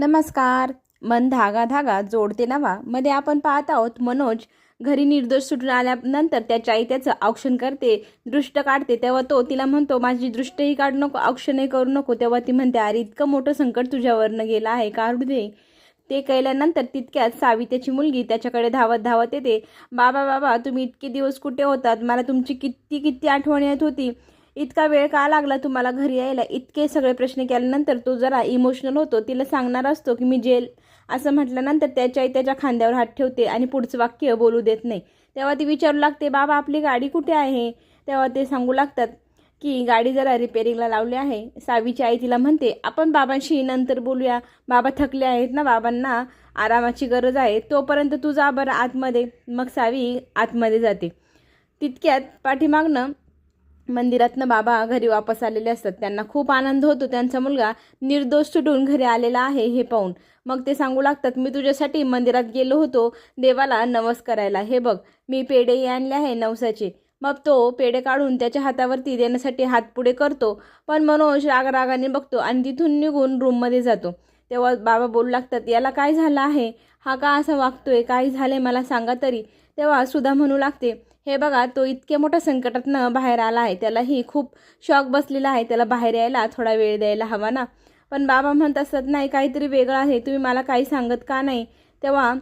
नमस्कार. मन धागा धागा जोडते नवा. मध्ये आपण पाहत आहोत मनोज घरी निर्दोष सुटून आल्यानंतर त्याच्या आई त्याचं औक्षण करते दृष्ट काढते. तेव्हा तो तिला म्हणतो माझी दृष्टही काढू नको औक्षणही करू नको. तेव्हा ती म्हणते अरे इतकं मोठं संकट तुझ्यावरनं गेलं आहे काढू दे. ते केल्यानंतर तितक्यात सावी त्याची मुलगी त्याच्याकडे धावत धावत येते. बाबा बाबा तुम्ही इतके दिवस कुठे होतात? मला तुमची किती किती आठवण येत होती. इतका वेळ का लागला तुम्हाला घरी यायला? इतके सगळे प्रश्न केल्यानंतर तो जरा इमोशनल होतो. तिला सांगणार असतो की मी जेल. असं म्हटल्यानंतर त्याच्या आई त्याच्या खांद्यावर हात ठेवते आणि पुढचं वाक्य बोलू देत नाही. तेव्हा ती विचारू लागते बाबा आपली गाडी कुठे आहे? तेव्हा ते सांगू लागतात की गाडी जरा रिपेअरिंगला लावली आहे. सावीची आई तिला म्हणते आपण बाबांशी नंतर बोलूया. बाबा थकले आहेत ना बाबांना आरामाची गरज आहे. तोपर्यंत तू जा बरं आतमध्ये. मग सावी आतमध्ये जाते. तितक्यात पाठीमागनं मंदिरातनं बाबा घरी वापस आलेले असतात. त्यांना खूप आनंद होतो. त्यांचा मुलगा निर्दोष सुटून घरी आलेला आहे हे पाहून. मग ते सांगू लागतात मी तुझ्यासाठी मंदिरात गेलो होतो. देवाला नवस करायला. हे बघ मी पेढेही आणले आहे नवसाचे. मग तो पेढे काढून त्याच्या हातावरती देण्यासाठी हात पुढे करतो. पण मनोज रागरागाने बघतो आणि तिथून निघून रूममध्ये जातो. तेव्हा बाबा बोलू लागतात याला काय झालं आहे? हा का असं वागतोय? काय झालंय? मला सांगा तरी. तेव्हा सुद्धा म्हणू लागते हे बघा तो इतक्या मोठ्या संकटातनं बाहेर आला आहे. त्यालाही खूप शॉक बसलेला आहे. त्याला बाहेर यायला थोडा वेळ द्यायला हवा ना. पण बाबा म्हणत असतात नाही काहीतरी वेगळं आहे. तुम्ही मला काही सांगत का नाही? तेव्हा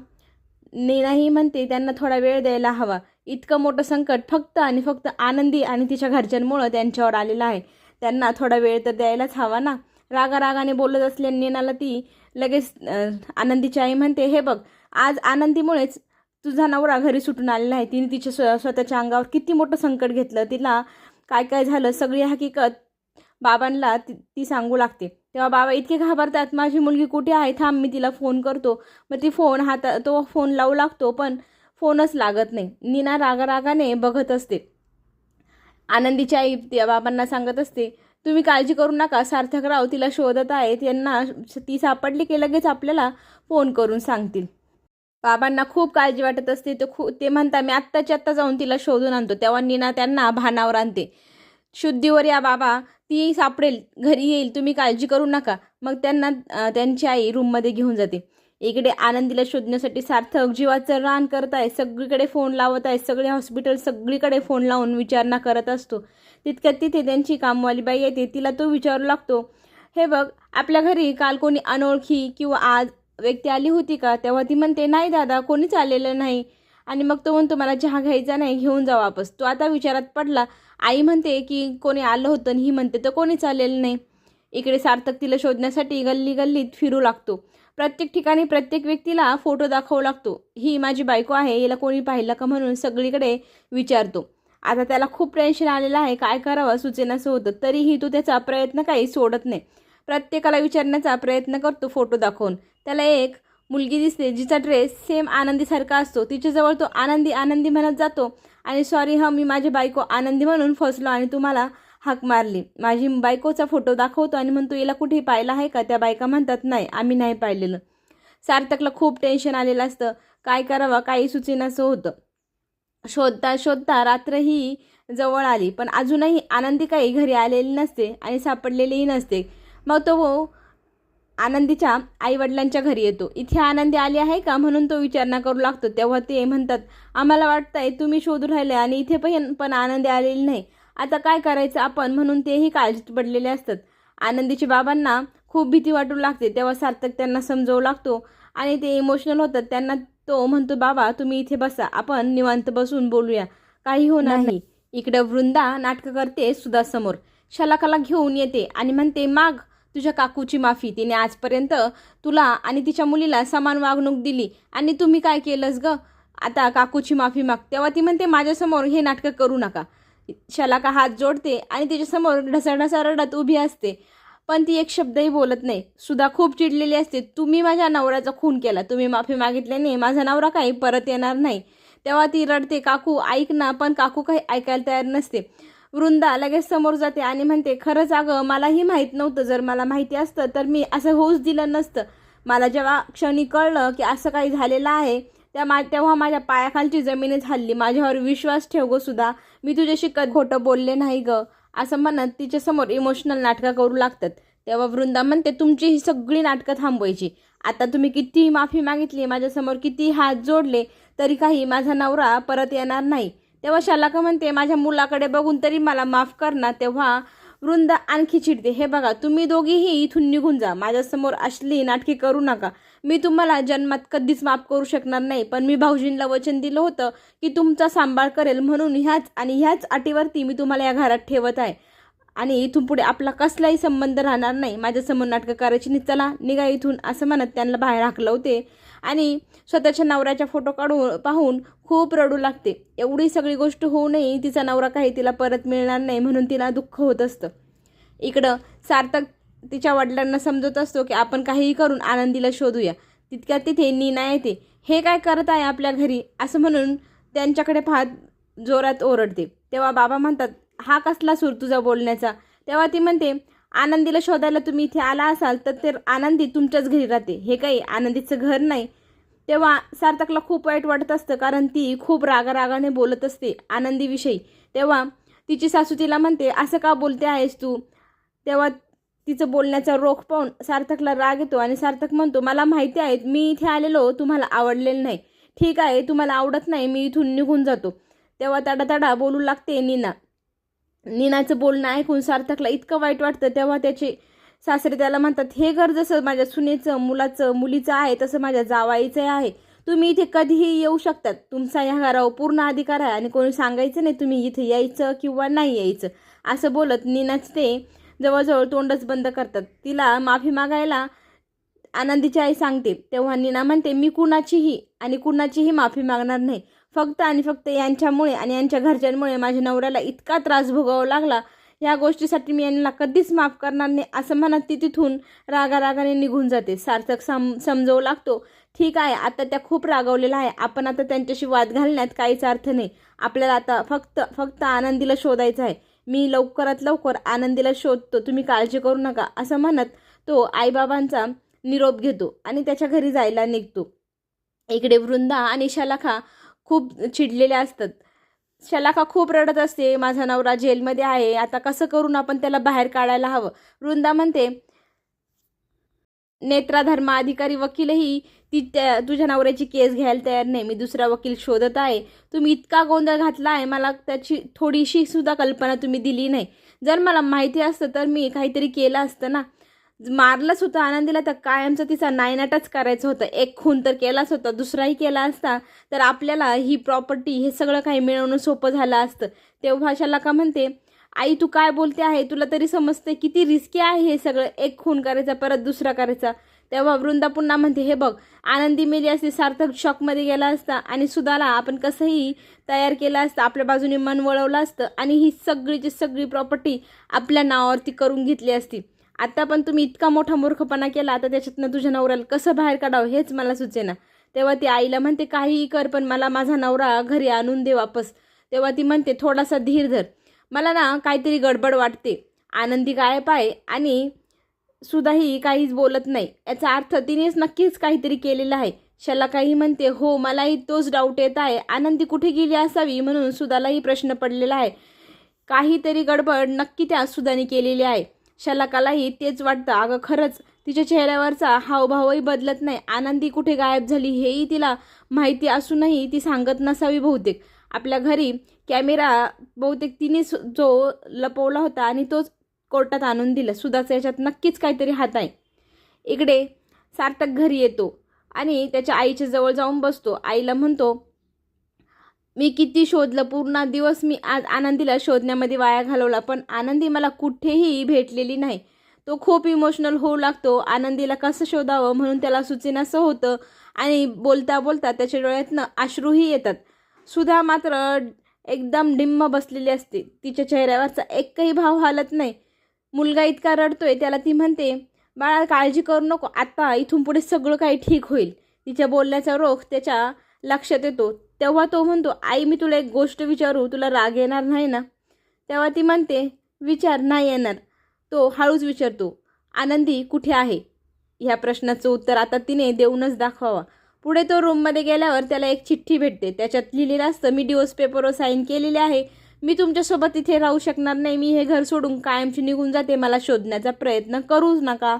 नीनाही म्हणते त्यांना थोडा वेळ द्यायला हवा. इतकं मोठं संकट फक्त आणि फक्त आनंदी आणि तिच्या घरच्यांमुळं त्यांच्यावर आलेलं आहे. त्यांना थोडा वेळ तर द्यायलाच हवा ना. रागा रागाने बोलत असल्या नीनाला ती लगेच आनंदीची आई म्हणते हे बघ आज आनंदीमुळेच तुझा नवरा घरी सुटून आलेला आहे तिने तिच्या स्व स्वतःच्या अंगावर किती मोठं संकट घेतलं तिला काय काय झालं सगळी हकीकत बाबांना ती ती सांगू लागते. तेव्हा बाबा इतके घाबरतात माझी मुलगी कुठे आहे? थांब मी तिला फोन करतो. मग ती फोन हाता तो फोन लावू लागतो पण फोनच लागत नाही. नीना रागारागाने बघत असते. आनंदीची आई त्या बाबांना सांगत असते तुम्ही काळजी करू नका सार्थकराव तिला शोधत आहेत यांना ती सापडली की लगेच आपल्याला फोन करून सांगतील. बाबांना खूप काळजी वाटत असते. तर खू ते म्हणता मी आत्ताच्या आत्ता जाऊन तिला शोधून आणतो. तेव्हा नीना त्यांना भानावर आणते. शुद्धीवर या बाबा. ती सापडेल. घरी येईल. तुम्ही काळजी करू नका. मग त्यांना त्यांची आई रूममध्ये घेऊन जाते. इकडे आनंदीला शोधण्यासाठी सार्थक जीवाचं रान करत आहे. सगळीकडे फोन लावत आहे. सगळे हॉस्पिटल सगळीकडे फोन लावून विचारणा करत असतो. तितक्यात तिथे त्यांची कामवाली बाई येते. तिला तो विचारू लागतो. हे बघ आपल्या घरी काल कोणी अनोळखी किंवा आज व्यक्ती आली होती का? तेव्हा ती म्हणते नाही दादा कोणीच आलेलं नाही. आणि मग तो म्हणतो मला चहा घ्यायचा नाही घेऊन जा वापस. तो आता विचारात पडला. आई म्हणते की कोणी आलं होतं आणि ही म्हणते तर कोणीच आलेलं नाही. इकडे सार्थक तिला शोधण्यासाठी गल्ली गल्लीत फिरू लागतो. प्रत्येक ठिकाणी प्रत्येक व्यक्तीला फोटो दाखवू लागतो. ही माझी बायको आहे याला कोणी पाहिलं का म्हणून सगळीकडे विचारतो. आता त्याला खूप टेन्शन आलेलं आहे काय करावं सुचेनासं होतं. तरीही तो त्याचा प्रयत्न काही सोडत नाही. प्रत्येकाला विचारण्याचा प्रयत्न करतो फोटो दाखवून. त्याला एक मुलगी दिसते जिचा ड्रेस सेम आनंदीसारखा असतो. तिच्याजवळ तो आनंदी आनंदी म्हणत जातो. आणि सॉरी हा मी माझी बायको आनंदी म्हणून फसलो आणि तुम्हाला हाक मारली. माझी बायकोचा फोटो दाखवतो आणि म्हणतो हिला कुठे पाहिला आहे का? त्या बायका म्हणतात नाही आम्ही नाही पाहिलेलं. सार्थकला खूप टेन्शन आलेलं असतं. काय करावं? काही सुचेनासं होतं. शोधता शोधता रात्र ही जवळ आली. पण अजूनही आनंदी काही घरी आलेली नसते आणि सापडलेलीही नसते. मग तो आनंदीच्या आईवडिलांच्या घरी येतो. इथे आनंदी आली आहे का? म्हणून तो विचारणा करू लागतो. तेव्हा ते म्हणतात आम्हाला वाटतंय तुम्ही शोधून राहिले आणि इथे पण पण आनंदी आलेली नाही. आता काय करायचं आपण? म्हणून तेही काळजीत पडलेले असतात. आनंदीच्या बाबांना खूप भीती वाटू लागते. तेव्हा सार्थक त्यांना समजवू लागतो आणि ते इमोशनल होतात. त्यांना तो म्हणतो बाबा तुम्ही इथे बसा. आपण निवांत बसून बोलूया. काही होणार नाही. इकडं वृंदा नाटकं करते सुधासमोर शलाकाला घेऊन येते आणि म्हणते माग तुझ्या काकूची माफी. तिने आजपर्यंत तुला आणि तिच्या मुलीला समान वागणूक दिली. आणि तुम्ही काय केलंस ग? आता काकूची माफी माग. तेव्हा ती म्हणते माझ्यासमोर हे नाटकं करू नका. शलाका हात जोडते आणि तिच्यासमोर ढसाढसा रडत उभी असते. पण ती एक शब्दही बोलत नाही. सुद्धा खूप चिडलेली असते. तुम्ही माझ्या नवऱ्याचा खून केला. तुम्ही माफी मागितल्याने माझा नवरा काही परत येणार नाही. तेव्हा ती रडते काकू ऐक ना पण काकू काही ऐकायला तयार नसते. वृंदा लगेच समोर जाते आणि म्हणते खरंच अगं मलाही माहीत नव्हतं. जर मला माहिती असतं तर मी असं होऊच दिलं नसतं. मला जेव्हा क्षणी कळलं की असं काही झालेलं आहे त्या मा तेव्हा माझ्या पायाखालची जमीनच हल्ली. माझ्यावर विश्वास ठेव गं सुद्धा मी तुझ्याशी कधी खोटं बोलले नाही ग. असं म्हणत तिच्यासमोर इमोशनल नाटकं करू लागतात. तेव्हा वृंदा म्हणते तुमची ही सगळी नाटकं थांबवायची. आता तुम्ही कितीही माफी मागितली माझ्यासमोर किती हात जोडले तरी काही माझा नवरा परत येणार नाही. तेव्हा शालाका म्हणते माझ्या मुलाकडे बघून तरी मला माफ कर ना तेव्हा वृंदा आणखी चिडते. हे बघा तुम्ही दोघीही इथून निघून जा. माझ्यासमोर असली नाटकी करू नका. मी तुम्हाला जन्मात कधीच माफ करू शकणार नाही पण मी भाऊजींना वचन दिलं होतं की तुमचा सांभाळ करेल म्हणून ह्याच आणि ह्याच अटीवरती मी तुम्हाला या घरात ठेवत आहे. आणि इथून पुढे आपला कसलाही संबंध राहणार नाही. माझ्यासमोर नाटकं करायची नाही. चला निघा इथून असं म्हणत त्यांना बाहेर हाकलवते आणि स्वतःच्या नवऱ्याच्या फोटो काढून पाहून खूप रडू लागते. एवढी सगळी गोष्ट होऊनही तिचा नवरा काही तिला परत मिळणार नाही म्हणून तिला दुःख होत असतं. इकडं सार्थक तिच्या वडिलांना समजत असतो की आपण काहीही करून आनंदीला शोधूया. तितक्यात तिथे नीना येते. हे काय करत आहे आपल्या घरी? असं म्हणून त्यांच्याकडे पाहत जोरात ओरडते. तेव्हा बाबा म्हणतात हा कसला सूर तुझा बोलण्याचा? तेव्हा ती म्हणते आनंदीला शोधायला तुम्ही इथे आला असाल तर ते आनंदी तुमच्याच घरी राहते. हे काही आनंदीचं घर नाही. तेव्हा सार्थकला खूप वाईट वाटत असतं कारण ती खूप रागारागाने बोलत असते आनंदीविषयी. तेव्हा तिची सासू तिला म्हणते असं का बोलते आहेस तू? तेव्हा तिचं बोलण्याचा रोख पाहून सार्थकला राग येतो आणि सार्थक म्हणतो मला माहिती आहे मी इथे आलेलो तुम्हाला आवडलेलं नाही. ठीक आहे तुम्हाला आवडत नाही मी इथून निघून जातो. तेव्हा तडातडा बोलू लागते नीना. नीनाचं बोलणं ऐकून सार्थकला इतकं वाईट वाटतं तेव्हा त्याचे सासरे त्याला म्हणतात हे घर जसं माझ्या सुनेचं मुलाचं मुलीचं आहे तसं माझ्या जावाईचं आहे. तुम्ही इथे कधीही येऊ शकतात. तुमचा ह्या घरावर पूर्ण अधिकार आहे आणि कोणी सांगायचं नाही तुम्ही इथे यायचं किंवा नाही यायचं. असं बोलत नीनाच ते जवळजवळ तोंडच बंद करतात. तिला माफी मागायला आनंदीची आई सांगते. तेव्हा नीना म्हणते मी कुणाचीही आणि कुणाचीही माफी मागणार नाही. फक्त आणि फक्त यांच्यामुळे आणि यांच्या घरच्यांमुळे माझ्या नवऱ्याला इतका त्रास भोगावा लागला. या गोष्टीसाठी मी यांना कधीच माफ करणार नाही असं म्हणत ती तिथून रागारागाने निघून जाते. सार्थक सम समजवू लागतो ठीक आहे आता त्या खूप रागवलेल्या आहे आपण आता त्यांच्याशी वाद घालण्यात काहीच अर्थ नाही. आपल्याला आता फक्त फक्त आनंदीला शोधायचं आहे. मी लवकरात लवकर आनंदीला शोधतो तुम्ही काळजी करू नका असं म्हणत तो आईबाबांचा निरोप घेतो आणि त्याच्या घरी जायला निघतो. इकडे वृंदा आणि शलाखा खूप चिडलेल्या असतात. शलाखा खूप रडत असते माझा नवरा जेलमध्ये आहे आता कसं करून आपण त्याला बाहेर काढायला हवं? वृंदा म्हणते नेत्राधर्म अधिकारी वकीलही ती त्या तुझ्या नवऱ्याची केस घ्यायला तयार नाही. मी दुसरा वकील शोधत आहे. तुम्ही इतका गोंधळ घातला आहे मला त्याची थोडीशी सुद्धा कल्पना तुम्ही दिली नाही. जर मला माहिती असतं तर मी काहीतरी केलं असतं ना. मारलंच होतं आनंदीला तर कायमचा तिचा नायनाटच करायचं होतं. एक खून तर केलाच होता दुसराही केला असता तर आपल्याला ही प्रॉपर्टी हे सगळं काही मिळवणं सोपं झालं असतं. तेव्हा शलाका म्हणते आई तू काय बोलते आहे? तुला तरी समजते किती रिस्की आहे हे सगळं. एक खून करायचा परत दुसरा करायचा. तेव्हा वृंदा पुन्हा म्हणते हे बघ आनंदी मेली असते सार्थक शॉकमध्ये गेला असता आणि सुधाला आपण कसंही तयार केलं असतं आपल्या बाजूने मन वळवलं असतं आणि ही सगळीची सगळी प्रॉपर्टी आपल्या नावावरती करून घेतली असती. आता पण तुम्ही इतका मोठा मूर्खपणा केला आता त्याच्यातनं तुझ्या नवऱ्याला कसं बाहेर काढावं हेच मला सुचेना. तेव्हा ती आईला म्हणते काहीही कर पण मला माझा नवरा घरी आणून दे वापस. तेव्हा ती म्हणते थोडासा धीर धर. मला ना काहीतरी गडबड वाटते. आनंदी गायब आहे आणि सुद्धाही काहीच बोलत नाही. याचा अर्थ तिनेच नक्कीच काहीतरी केलेलं आहे. शलाकाही म्हणते हो मलाही तोच डाऊट येत आहे. आनंदी कुठे गेली असावी म्हणून सुधालाही प्रश्न पडलेला आहे. काहीतरी गडबड नक्की त्या सुधाने केलेली आहे. शलाकालाही तेच वाटतं. अगं खरंच तिच्या चेहऱ्यावरचा हावभावही बदलत नाही. आनंदी कुठे गायब झाली हेही तिला माहिती असूनही ती सांगत नसावी बहुतेक. आपल्या घरी कॅमेरा बहुतेक तिने जो लपवला होता आणि तोच कोर्टात आणून दिला. सुधाचा याच्यात नक्कीच काहीतरी हात आहे. इकडे सार्थक घरी येतो आणि त्याच्या आईच्या जवळ जाऊन बसतो. आईला म्हणतो मी किती शोधलं पूर्ण दिवस मी आज आनंदीला शोधण्यामध्ये वाया घालवला पण आनंदी मला कुठेही भेटलेली नाही. तो खूप इमोशनल होऊ लागतो. आनंदीला कसं शोधावं म्हणून त्याला सुचेनासं होतं आणि बोलता बोलता त्याच्या डोळ्यातनं अश्रूही येतात. सुधा मात्र एकदम डिम्म बसलेली असते. तिच्या चेहऱ्यावरचा एकही भाव हालत नाही. मुलगा इतका रडतोय त्याला ती म्हणते बाळा काळजी करू नको आत्ता इथून पुढे सगळं काही ठीक होईल. तिच्या बोलण्याचा रोख त्याच्या लक्षात येतो. तेव्हा तो म्हणतो आई मी तुला एक गोष्ट विचारू तुला राग येणार नाही ना? तेव्हा ती म्हणते विचार नाही येणार. तो हळूच विचारतो आनंदी कुठे आहे? ह्या प्रश्नाचं उत्तर आता तिने देऊनच दाखवावा. पुढे तो रूममध्ये गेल्यावर त्याला एक चिठ्ठी भेटते. त्याच्यात लिहिलेलं असतं मी डिवोर्स पेपरवर साईन केलेले आहे. मी तुमच्यासोबत इथे राहू शकणार नाही. मी हे घर सोडून कायमची निघून जाते. मला शोधण्याचा प्रयत्न करूच नका.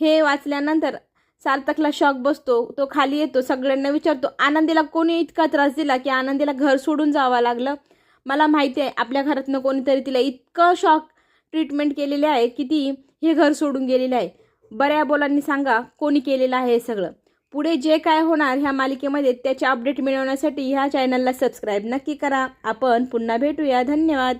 हे वाचल्यानंतर सार्थकला शॉक बसतो तो खाली येतो सगळ्यांना विचारतो. आनंदीला कोणी इतका त्रास दिला की आनंदीला घर सोडून जावं लागलं? मला माहिती आहे आपल्या घरातनं कोणीतरी तिला इतकं शॉक ट्रीटमेंट केलेले आहे की ती हे घर सोडून गेलेली आहे. बऱ्या बोलांनी सांगा कोणी केलेलं आहे हे सगळं? पुढे जे काय होणार ह्या मालिकेमध्ये त्याचे अपडेट मिळवण्यासाठी ह्या चॅनलला सबस्क्राईब नक्की करा. आपण पुन्हा भेटूया. धन्यवाद.